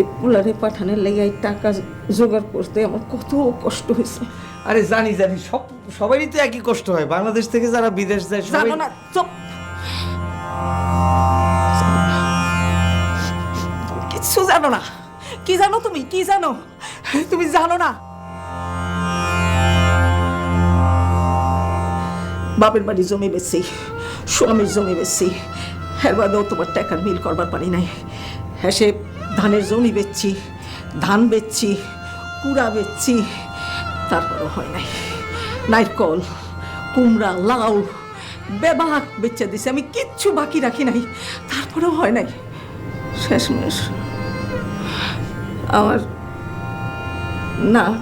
এই পোলারে পাঠানোর লেগে এই টাকা জোগাড় করতে আমার কত কষ্ট হয়েছে। আরে জানি জানি সব সবারই তো একই কষ্ট হয়। বাংলাদেশ থেকে যারা বিদেশ যায় জানো না চুপ। কিচ্ছু জানো না। কি জানো তুমি? কি জানো? তুমি জানো না। বাপের বাড়ি জমি বেচছি স্বামীর জমি বেচছি। এর বাদেও তোমার টাকার মিল করবার পারি নাই। হ্যাঁ সে ধানের জমি বেচছি, ধান বেচছি, কুড়া বেচছি, তারপরও হয় নাই। নারকল, কুমড়া, লাউ বেবাক বেচে দিছে, আমি কিচ্ছু বাকি রাখি নাই, তারপরেও হয় নাই। শেষমেশ আমার নাক,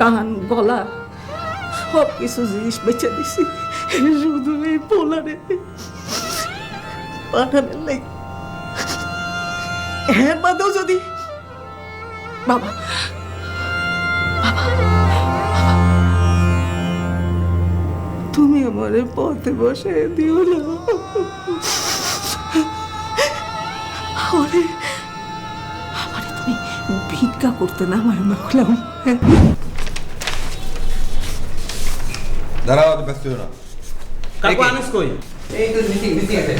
কান, গলা সব কিছু জিনিস বেচে দিছি, শুধু এই পোলারে। পাঠাবেন লাই হ্যাঁ বাদেও যদি। বাবা। তুমি আমার পথে বসে দিও না। আমারে আমারে তুমি ভিক্ষা করতে না আমার মাখলাম দাঁড়াও ব্যস্ত না। কাকু আনিস কই? এই তো মিটিং মিটিং আছে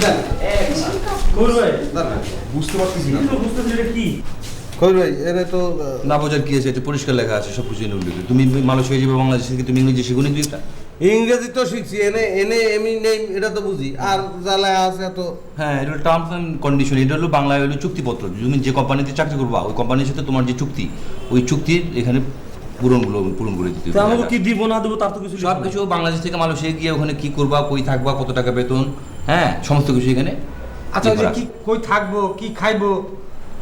কই ভাই। বুঝতে পারতেছি না। তো বুঝতেছি কি? কই ভাই এরা তো না বোঝার কি আছে? এটা পরিষ্কার লেখা আছে সব কিছু উল্লেখ তুমি মালয়েশিয়া যাবে বাংলাদেশ থেকে তুমি ইংরেজি শিখুনি তুই ইংরেজি তো শিখছি এনে এনে এমি নেই এটা তো বুঝি। আর জ্বালা আছে তো হ্যাঁ এটা হলো টার্মস অ্যান্ড কন্ডিশন এটা হলো বাংলায় হলো চুক্তিপত্র। তুমি যে কোম্পানিতে চাকরি করবা ওই কোম্পানির সাথে তোমার যে চুক্তি ওই চুক্তির এখানে পূরণগুলো পূরণ করে দিতে হবে। আমাকে কি দিব না দেবো তার তো কিছু সব কিছু বাংলাদেশ থেকে মালয়েশিয়া গিয়ে ওখানে কি করবা কই থাকবা কত টাকা বেতন হ্যাঁ সমস্ত কিছু এখানে আচ্ছা ওই যে কি কই থাকব কি খাইবো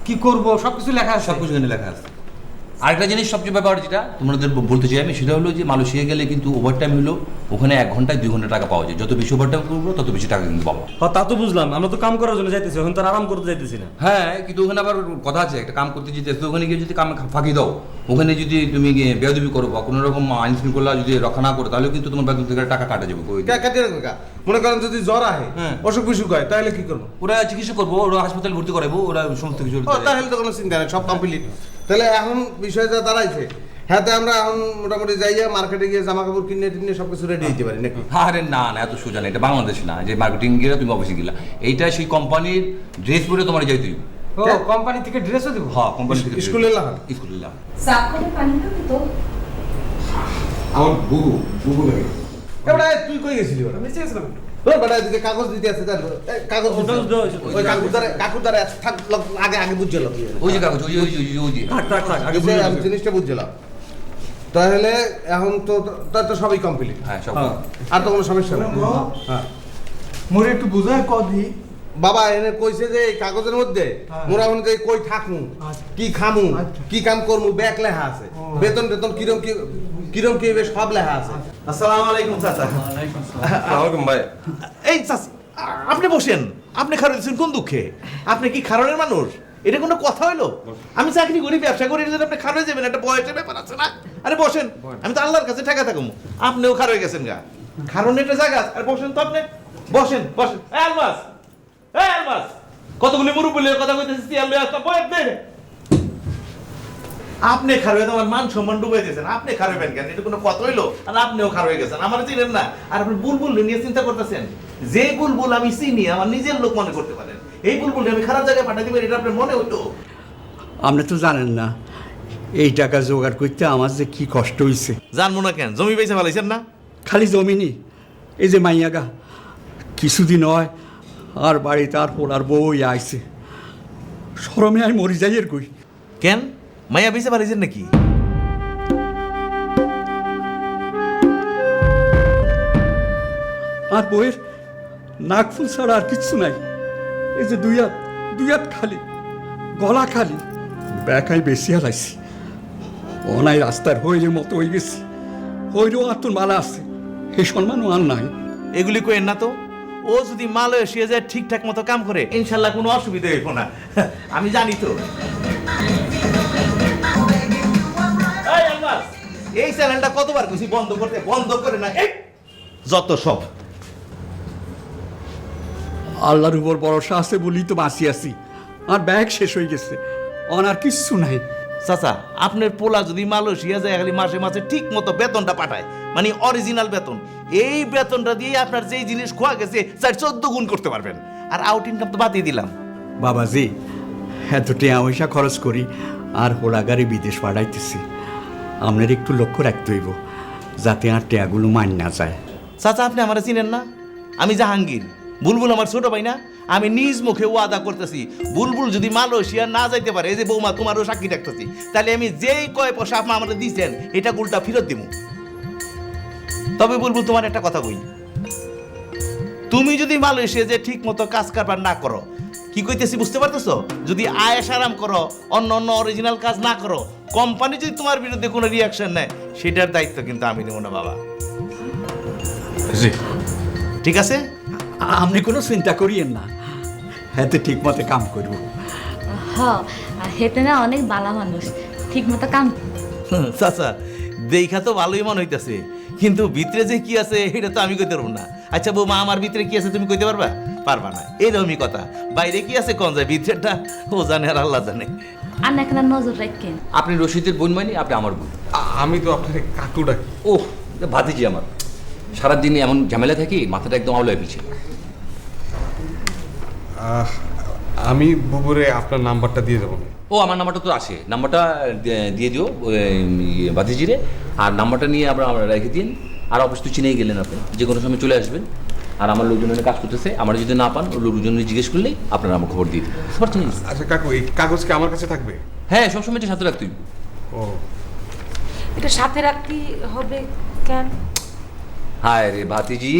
কি করব সবকিছু লেখা আছে? সব কিছু এখানে লেখা আছে। আরেকটা জিনিস সবচেয়ে ব্যাপার যেটা তোমাদের বলতে চাই আমি সেটা হলো যে মালয়েশিয়া গেলে কিন্তু ওভার টাইম হলো ওখানে এক ঘন্টায় দুই ঘণ্টা টাকা পাওয়া যায়। যত বেশি ওভার টাইম করব তত বেশি টাকা কিন্তু পাবো। হ্যাঁ তা তো বুঝলাম। আমরা তো কাম করার জন্য যাইতেছি এখন তো আরাম করতে যাইতেছি না। হ্যাঁ কিন্তু ওখানে আবার কথা আছে একটা কাম করতে যেতে ওখানে গিয়ে যদি কাম ফাঁকি দাও ওখানে যদি তুমি গিয়ে বেয়াদবি করো বা কোনো রকম আইন শৃঙ্খলা যদি রক্ষা না করো তাহলে কিন্তু তোমার বেতন থেকে টাকা কাটা যাবে মনে করেন যদি জ্বর আহে হ্যাঁ। অসুখ বিসুখ হয় তাহলে কি করব? ওরা চিকিৎসা করব ওরা হাসপাতালে ভর্তি করাবো ওরা সমস্ত কিছু ও তাহলে তো কোনো চিন্তা নেই সব কমপ্লিট তাহলে এখন বিষয়টা দাঁড়াইছে। হ্যাঁ তো আমরা এখন মোটামুটি যাইয়া মার্কেটে গিয়ে জামা কাপড় কিনে টিনে সব কিছু রেডি হইতে পারি নাকি? আরে না না এত সোজা না এটা বাংলাদেশ না যে মার্কেটিং গেলে তুমি অফিসে গেলা। এইটা সেই কোম্পানির ড্রেস পরে তোমার যাইতে হইবে। ও কোম্পানি থেকে ড্রেসও দিব? হ্যাঁ কোম্পানি থেকে স্কুলে লাগান স্কুলে লাগান। সাফ করে পানি খাবি তো আমার বুবু বুবু লাগে। এবারে তুই কই গেছিলি ওরা নিচে গেছিলাম বেটা এদিকে কাগজ দিতে আছে তার কাগজ ওটা দিতে দেওয়া হয়েছে তো। ওই কাকুর দ্বারা কাকুর দ্বারা থাক আগে আগে বুঝছিল ওই যে কাগজ ওই ওই ওই যে- ওই যে। থাক থাক থাক আগে বুঝে বুঝে আমি জিনিসটা বুঝছিলাম তাহলে এখন তো তার তো সবই কমপ্লিট হ্যাঁ সব হ্যাঁ। আর তো কোনো সমস্যা নেই। হ্যাঁ। মোরে একটু বোঝায় কদি বাবা এনে কইছে যে এই কাগজের মধ্যে হ্যাঁ। মোরা অনুযায়ী কই থাকমু আচ্ছা। কি খামু আচ্ছা। কি কাম করমু ব্যাগ লেখা আছে। বেতন বেতন কিরম কি কিরম কি হবে সব লেখা আছে? আসসালামু আলাইকুম চাচা। ওয়ালাইকুম ভাই। এই চাচি আপনি বসেন। আপনি খারো কোন দুঃখে? আপনি কি খারণের মানুষ? এটা কোনো কথা হইল? আমি চাকরি করি ব্যবসা করি জন্য আপনি খারো যাবেন একটা বয়সের ব্যাপার আছে না? আরে বসেন আমি তো আল্লাহর কাছে ঠেকা থাকুম। আপনিও খারো হয়ে গেছেন গা। খারণের একটা জায়গা আর বসেন তো আপনি। বসেন বসেন। এই আলমাস এই আলমাস। কতগুলি মুরুব্বুলের কথা কইতেছিস তুই আল্লাহ? একটা বয় দে আপনি খারবে তোমার মান সম্মান ডুবে দিয়েছেন আপনি খারবেন কেন? এটা কোনো কথা হইল? আর আপনিও খার হয়ে গেছেন আমার চিনেন না। আর আপনি বুলবুল নিয়ে চিন্তা করতেছেন যে বুলবুল আমি চিনি আমার নিজের লোক মনে করতে পারেন। এই বুলবুল আমি খারাপ জায়গায় পাঠাতে পারি এটা আপনার মনে হইতো? আপনি তো জানেন না এই টাকা জোগাড় করতে আমার যে কি কষ্ট হয়েছে জানব না কেন? জমি পয়সা ফেলাইছেন না? খালি জমিনি এই যে মাইয়াগা কিছুদিন হয় আর বাড়িতে আর পোলার বই আইছে। সরমে আমি মরি যাই এর কই? কেন? মাইয়া পয়সা ফেলাইছেন নাকি? আর বইয়ের নাক ফুল ছাড়া আর কিচ্ছু নাই। এই যে দুই হাত দুই হাত খালি গলা খালি। ব্যাকাই বেশি হালাইছি। অনাই রাস্তার হইলের মতো হয়ে গেছি। হইলেও আর তোর মালা আছে। এই সম্মানও আর নাই। এগুলি কইেন না তো? ও যদি মাল মালয়েশিয়া যায় ঠিকঠাক মতো কাম করে ইনশাল্লাহ কোনো অসুবিধা হইব না। আমি জানি তো। এই চ্যানেলটা কতবার কইছি বন্ধ করতে বন্ধ করে না এই, যত সব। আল্লাহর উপর ভরসা আছে বলেই তো বাঁচি আছি। আর ব্যাগ শেষ হয়ে গেছে। অনার কিচ্ছু নাই। চাচা আপনার পোলা যদি মালয়েশিয়া যায় খালি মাসে মাসে ঠিক মতো বেতনটা পাঠায়। মানে অরিজিনাল বেতন। এই বেতনটা দিয়ে আপনার যেই জিনিস খোয়া গেছে চার চোদ্দ গুণ করতে পারবেন। আর আউট ইনকাম তো বাতিয়ে দিলাম। বাবাজি এত টিয়া পয়সা খরচ করি আর হোড়াগাড়ি বিদেশ পাঠাইতেছি। আপনার একটু লক্ষ্য রাখতে হইব, যাতে আর টিয়াগুলো মান না যায়। চাচা, আপনি আমার চিনেন না? আমি জাহাঙ্গীর। বুলবুল আমার ছোট ভাই না? আমি নিজ মুখে ওয়াদা করতেছি, বুলবুল যদি মালয়েশিয়া না যাইতে পারে, এই যে বৌমা তোমারও সাক্ষী রাখতেছি তাহলে আমি যেই কয় পয়সা আপনি আমাদের দিয়েছেন এটা গুলটা ফেরত দিব তবে বুলবুল, তোমার একটা কথা কই। তুমি যদি মালয়েশিয়া যে ঠিক মতো কাজ কারবার না করো কি কইতেছি বুঝতে পারতেছো? যদি আয়েস আরাম করো অন্য অন্য অরিজিনাল কাজ না করো কোম্পানি যদি তোমার বিরুদ্ধে কোনো রিয়াকশন নেয় সেটার দায়িত্ব কিন্তু আমি নেব না বাবা। ঠিক আছে? আপনি কোনো চিন্তা করিয়েন না। হ্যাঁ ঠিক মতো কাম করব। হ হেতে না অনেক বালা মানুষ। ঠিক মতো কাম। চাচা দেখা তো ভালোই মনে হইতেছে। কিন্তু ভিতরে যে কি আছে এটা তো আমি কইতে পারব না। আচ্ছা বৌমা আমার ভিতরে কি আছে তুমি কইতে পারবা? পারবা না। এরকমই কথা বাইরে কি আছে কোন যায়? ভিতরেটা ও জানে আর আল্লাহ জানে। আর না এখানে নজর রাখেন। আপনি রশিদের বোন মানে আপনি আমার বোন? আমি তো আপনার কাকু ডাকি। ও ভাতিজি আমার। সারাদিন এমন ঝামেলা থাকি মাথাটা একদম আওলায় পিছিয়ে আহ, আমি বুবুরে আপনার নাম্বারটা দিয়ে দেবো। ও আমার নাম্বারটা তো আছে। নাম্বারটা দিয়ে- দিও ইয়ে, ভাতিজিরে। আর নাম্বারটা নিয়ে আমরা রেখে দিন। আর অবশ্য চিনেই গেলেন আপনি। যে কোনো সময় চলে আসবেন। আর আমার লোকজন এখানে কাজ করতেছে আমার যদি না পান ওই লোকজন জিজ্ঞেস করলেই আপনারা আমার খবর দিয়ে দেবেন। আচ্ছা কাকু এই কাগজ কি আমার কাছে থাকবে? হ্যাঁ সবসময় এটা সাথে রাখতে। ও। এটা সাথে রাখতে হবে কেন? হায় রে ভাতিজি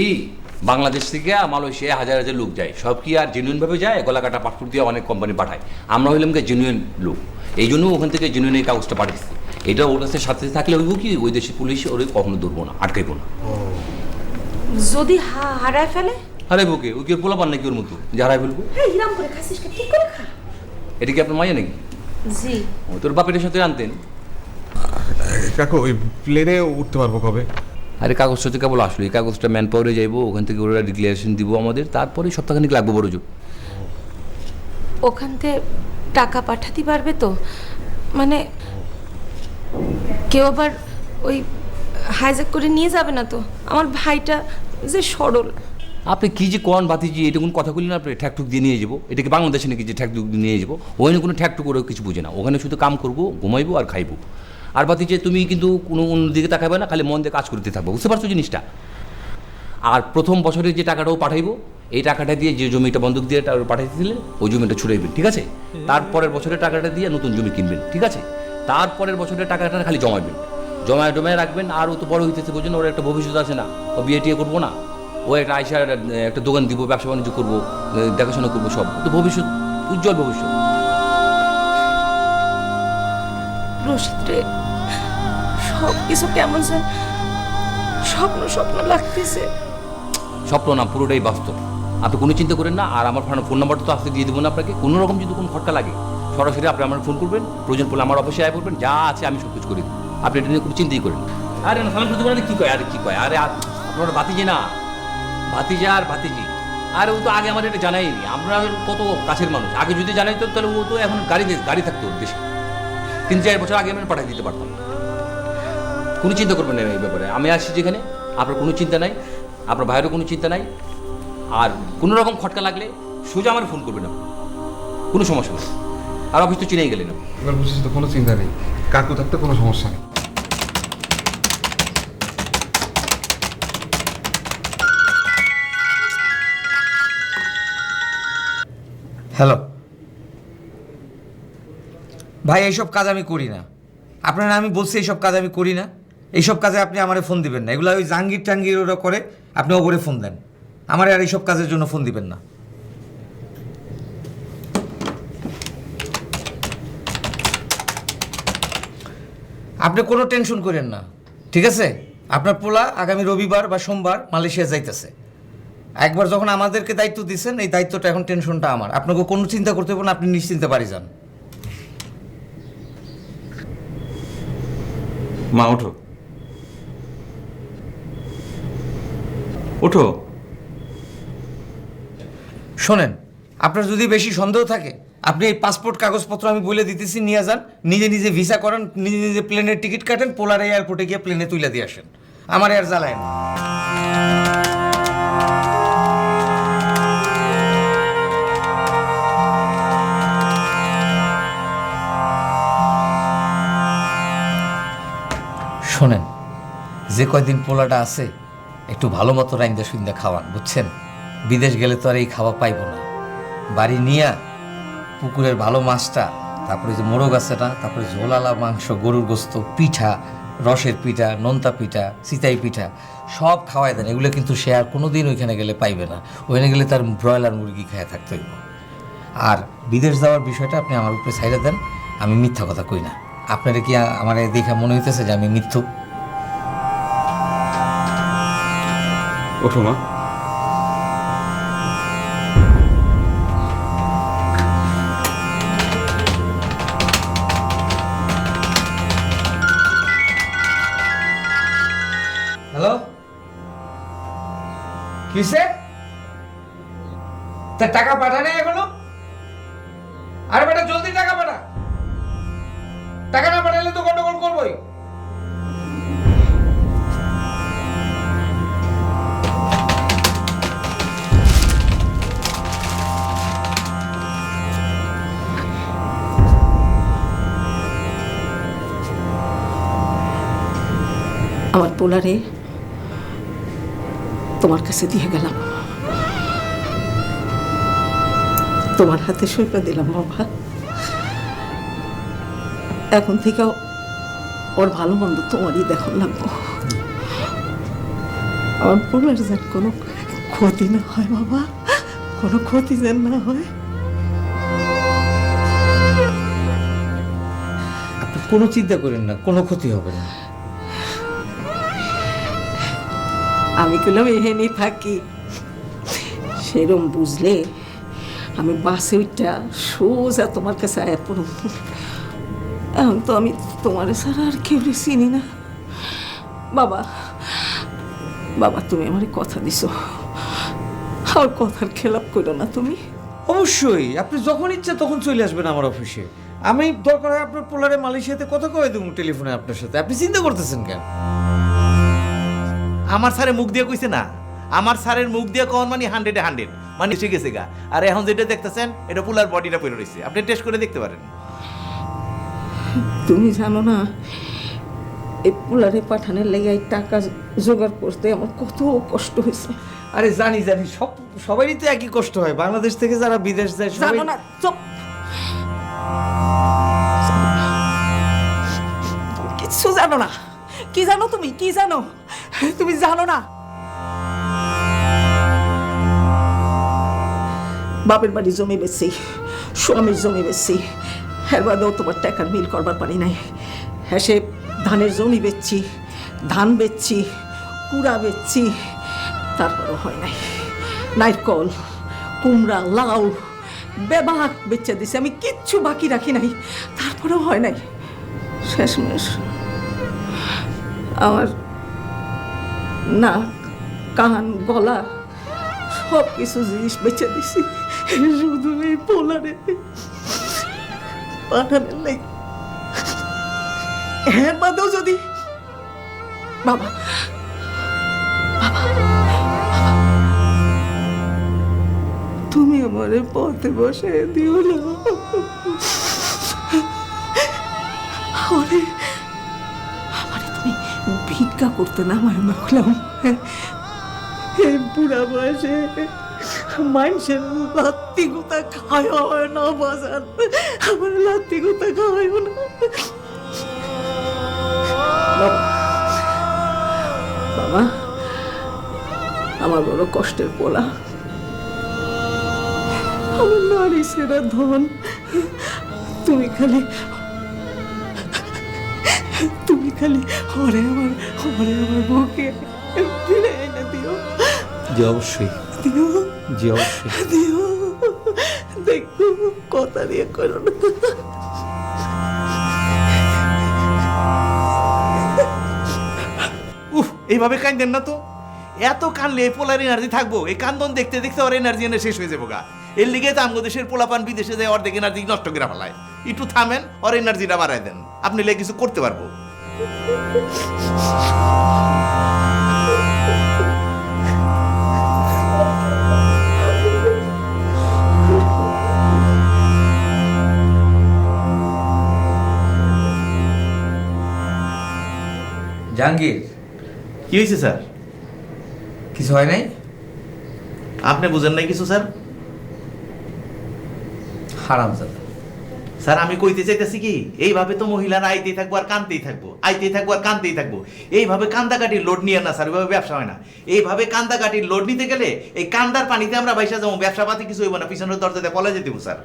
বাংলাদেশ থেকে মালয়েশিয়া হাজার হাজার লোক যায়। সব কি আর জেনুইন ভাবে যায়? গলা কাটা পাসপোর্ট দিয়ে অনেক কোম্পানি পাঠায়। আমরা হইলাম কি জেনুইন লোক। এই জন্য ওখান থেকে জেনুইন এই কাগজটা পাঠিয়েছি। এটা ওর কাছে সাথে থাকলে হইব কি? ওই দেশের পুলিশ ওরে কখনো ধরবো না আটকাইবো না। যদি হারায় ফেলে? আরে বুকে ওই কি ওর পোলা পান নাকি ওর মতো? যারাই বলব হ্যাঁ হিরাম করে খাসিস কে? ঠিক করে খা? এটা কি আপনার মাইয়া নাকি? জি। ও তোর বাপের সাথে আনতেন? কাকু ওই প্লেনে উঠতে পারব কবে? আরে কাগজটা তো কেবল আসলো। এই কাগজটা ম্যান পাওয়ারে যাইবো ওখান থেকে ওরা ডিক্লারেশন দিব আমাদের তারপরে সপ্তাহখানিক লাগবে বড় জোর। ওখান থেকে টাকা পাঠাতে পারবে তো? মানে কেউ আবার ওই হাইজ্যাক করে নিয়ে যাবে না তো? আমার ভাইটা যে সরল আপনি কি যে কন বাতিজি, এটা কোনো কথা বললেন আপনি? ঠ্যাকটুক দিয়ে নিয়ে যাব। এটা কি বাংলাদেশে নাকি যে ঠ্যাকটুক দিয়ে নিয়ে যাব? ওখানে কোনো ঠ্যাকটুক করে কিছু বুঝে না। ওখানে শুধু কাম করব, ঘুমাইবো আর খাইবো। আর বাতিজে, তুমি কিন্তু কোনো অন্যদিকে তাকাবে না, খালি মন দিয়ে কাজ করতে থাকব। বুঝতে পারছ জিনিসটা? আর প্রথম বছরে যে টাকাটাও পাঠাইবো, এই টাকাটা দিয়ে যে জমিটা বন্ধক দিয়ে পাঠাইতে দিলে ওই জমিটা ছুড়াইবেন, ঠিক আছে? তারপরের বছরের টাকাটা দিয়ে নতুন জমি কিনবেন, ঠিক আছে? তারপরের বছরের টাকাটা খালি জমাবেন জমায় জমায় রাখবেন আর ও তো বড় হইতেছে বোঝেন ওর একটা ভবিষ্যৎ আছে না। ও বিয়ে টিয়ে করব না। ও একটা আইসার একটা দোকান দিব ব্যবসা বাণিজ্য করব দেখাশোনা করব সব। তো ভবিষ্যৎ উজ্জ্বল ভবিষ্যৎ। রশিদ রে সব কিছু কেমন যেন স্বপ্ন স্বপ্ন লাগতেছে। স্বপ্ন না পুরোটাই বাস্তব। আপনি কোনো চিন্তা করেন না আর আমার ফোন নাম্বারটা তো আসতে দিয়ে দেবো না আপনাকে। কোনো রকম যদি কোনো খটকা লাগে সরাসরি আপনি আমার ফোন করবেন প্রয়োজন পড়লে আমার অফিসে আয় করবেন যা আছে আমি সব কিছু করে দেবো। আপনি এটা নিয়ে কোনো চিন্তাই করেন। আরে না সালাম করতে পারেন কী কয়? আরে কী কয়? আরে আপনার ভাতিজি না। ভাতিজা আর ভাতিজি। আরে ও তো আগে আমার এটা জানাইনি আমরা কত কাছের মানুষ। আগে যদি জানাইতো, তাহলে ও তো এখন গাড়ি গাড়ি থাকতো ওর দেশে। তিন, চার বছর আগে আমি পাঠিয়ে দিতে পারতাম। কোনো চিন্তা করবেন না এই ব্যাপারে। আমি আসছি যেখানে, আপনার কোনো চিন্তা নাই, আপনার ভাইয়েরও কোনো চিন্তা নাই। আর কোনো রকম খটকা লাগলে সোজা আমার ফোন করবেন আপনি। কোনো সমস্যা নেই। আর অফিস তো চিনেই গেলেন। এবার বুঝেছি তো কোনো চিন্তা নেই। কাকু থাকতে কোনো সমস্যা নেই। হ্যালো। ভাই এইসব কাজ আমি করি না। আপনারা আমি বলছি এইসব কাজ আমি করি না। এইসব কাজে আপনি আমারে ফোন দিবেন না। এগুলো ওই জাঙ্গির টাঙ্গির ওরা করে আপনি ওপরে ফোন দেন। আমার আর এইসব কাজের জন্য ফোন দিবেন না। আপনি কোনো টেনশন করেন না। ঠিক আছে? আপনার পোলা আগামী রবিবার বা সোমবার মালয়েশিয়া যাইতেছে। একবার যখন আমাদেরকে দায়িত্ব দিচ্ছেন এই দায়িত্বটা এখন টেনশনটা আমার। আপনাকে কোনো চিন্তা করতে হবে না আপনি নিশ্চিন্তে পারি যান। মা ওঠো। ওঠো। শোনেন আপনার যদি বেশি সন্দেহ থাকে আপনি এই পাসপোর্ট কাগজপত্র আমি বলে দিতেছি, নিয়ে যান। নিজে নিজে ভিসা করান, নিজে নিজে প্লেনের টিকিট কাটেন পোলার এয়ারপোর্টে গিয়ে প্লেনে তুলে দিয়ে আসেন। আমার আর জ্বালায় না। শোনেন, যে কয়দিন পোলাটা আছে, একটু ভালো মতো রাইন্দা সুইন্দা খাওয়ান, বুঝছেন? বিদেশ গেলে তো আর এই খাওয়া পাইব না। বাড়ি নিয়া পুকুরের ভালো মাছটা, তারপরে যে মোরগ আছে না, তারপরে ঝোলালা মাংস, গরুর গোস্ত, পিঠা, রসের পিঠা, নোনতা পিঠা, সিতাই পিঠা, সব খাওয়াই দেন। এগুলো কিন্তু সে আর কোনো দিন ওইখানে গেলে পাইবে না। ওইখানে গেলে তার ব্রয়লার মুরগি খায় থাকতে হইব। আর বিদেশ যাওয়ার বিষয়টা আপনি আমার উপরে ছাইড়ে দেন, আমি মিথ্যা কথা কই না। আপনারা কি আমার দেখা মনে হইতেছে যে আমি মিথ্যুক ওঠো মা। কিসে? তা টাকা পাঠানে এখনও? আরে বেটা, জলদি টাকা পাঠা। টাকা না পাঠালে তো গন্ডগোল করবোই। আমার পোলারে তোমার কাছে দিয়ে গেলাম। তোমার হাতে সইপা দিলাম, বাবা। এখন থেকে ওর ভালো মন্দ তোমারই দেখুন লাগবো আমার পোলার যেন কোনো ক্ষতি না হয়, বাবা। কোনো ক্ষতি যেন না হয়। আপনি কোনো চিন্তা করেন না, কোনো ক্ষতি হবে না। আমি কইলাম এহেনি থাকি। সেরম বুঝলে আমি বাসে উঠটা সোজা তোমার কাছে আয়া পড়ব। এখন তো আমি তোমার ছাড়া আর কেউ চিনি না। বাবা বাবা, তুমি আমার কথা দিছো। আমার কথার খেলাপ করো না তুমি। অবশ্যই, আপনি যখন ইচ্ছা তখন চলে আসবেন আমার অফিসে। আমি দরকার হয় আপনার পোলারে মালয়েশিয়াতে কথা কয়ে দেবো টেলিফোনে আপনার সাথে। আপনি চিন্তা করতেছেন কেন? আমার স্যারে মুখ দিয়ে কইছে না। আমার স্যারের মুখ দিয়ে কন মানে হান্ড্রেডে হান্ড্রেড মানে এসে গেছে গা। আর এখন যেটা দেখতেছেন এটা পুলার বডিটা পড়ে রয়েছে আপনি টেস্ট করে দেখতে পারেন। তুমি জানো না এই পোলারে পাঠানোর লেগে এই টাকা জোগাড় করতে আমার কত কষ্ট হয়েছে। আরে জানি জানি। সব সবারই তো একই কষ্ট হয়। বাংলাদেশ থেকে যারা বিদেশ যায় সবাই জানো না চুপ। কিচ্ছু জানো না। কি জানো তুমি? কি জানো? তুমি জানো না? বাপের বাড়ি জমি বেচছি, স্বামীর জমি বেচছি। এর বাদেও তোমার টাকার মিল করবার পারি নাই। হ্যাঁ সে ধানের জমি বেচছি, ধান বেচছি, কুড়া বেচছি, তারপরও হয় নাই। নারকল, কুমড়া, লাউ, বেবাক বেচে দিছে, আমি কিচ্ছু বাকি রাখি নাই। তারপরেও হয় নাই। শেষমেশ আমার নাক কান, গলা সব কিছু জিনিস বেচে দিছি। শুধু এই পোলারে। পাঠানোর লাই হ্যাঁ বাদেও যদি। বাবা। তুমি আমার পথে বসে দিও না। ভিক্ষা করতে না আমার মাখলাম বুড়া বয়সে মানুষের লাত্তি গুতা খায় হয় না, বাজার। আমার লাত্তি গুতা খাওয়াইব না। বাবা, আমার বড় কষ্টের পোলা। আমার নারী সেরা ধন। তুমি খালি খালি হরে আমার হরে আমার বুকে ফিরে এনে দিও। জি অবশ্যই। দিও। জি অবশ্যই। দিও। দেখো কথা দিয়ে করো না। উফ এইভাবে কান্দেন না তো। এত কানলে এই পোলার এনার্জি থাকব। এই কান্দন দেখতে দেখতে ওর এনার্জি এনে শেষ হয়ে যাব গা। এর লিগে তো আমগো দেশের পোলাপান বিদেশে যায় অর্ধেক এনার্জি নষ্ট করে ফেলায়। একটু থামেন ওর এনার্জিটা বাড়ায় দেন। আপনি লে কিছু করতে পারব। জাহাঙ্গীর। কি হয়েছে স্যার? কিছু হয় নাই? আপনি বুঝেন নাই কিছু স্যার? হারাম স্যার স্যার আমি কইতে চাইতেছি কি এইভাবে তো মহিলারা আইতেই থাকব আর কানতেই থাকব। আইতেই থাকব আর কানতেই থাকব। এইভাবে কান্দাকাটির লোড নিয়ে না স্যার ওইভাবে ব্যবসা হয় না। এইভাবে কান্দাকাটির লোড নিতে গেলে এই কান্দার পানিতে আমরা বাইসা যাব ব্যবসা পাতি কিছু হইব না পিছনের দরজাতে পলা যেতে স্যার।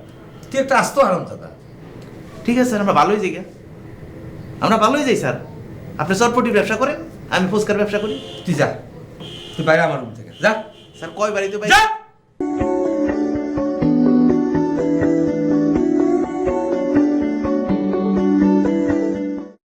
তুই একটা আস্ত আরাম জাদা ঠিক আছে স্যার আমরা ভালোই যাই গা। আমরা ভালোই যাই স্যার। আপনি চটপটির ব্যবসা করেন আমি ফুচকার ব্যবসা করি। তুই যা তুই বাইরে আমার রুম থেকে যা। স্যার কয় বাড়িতে যা!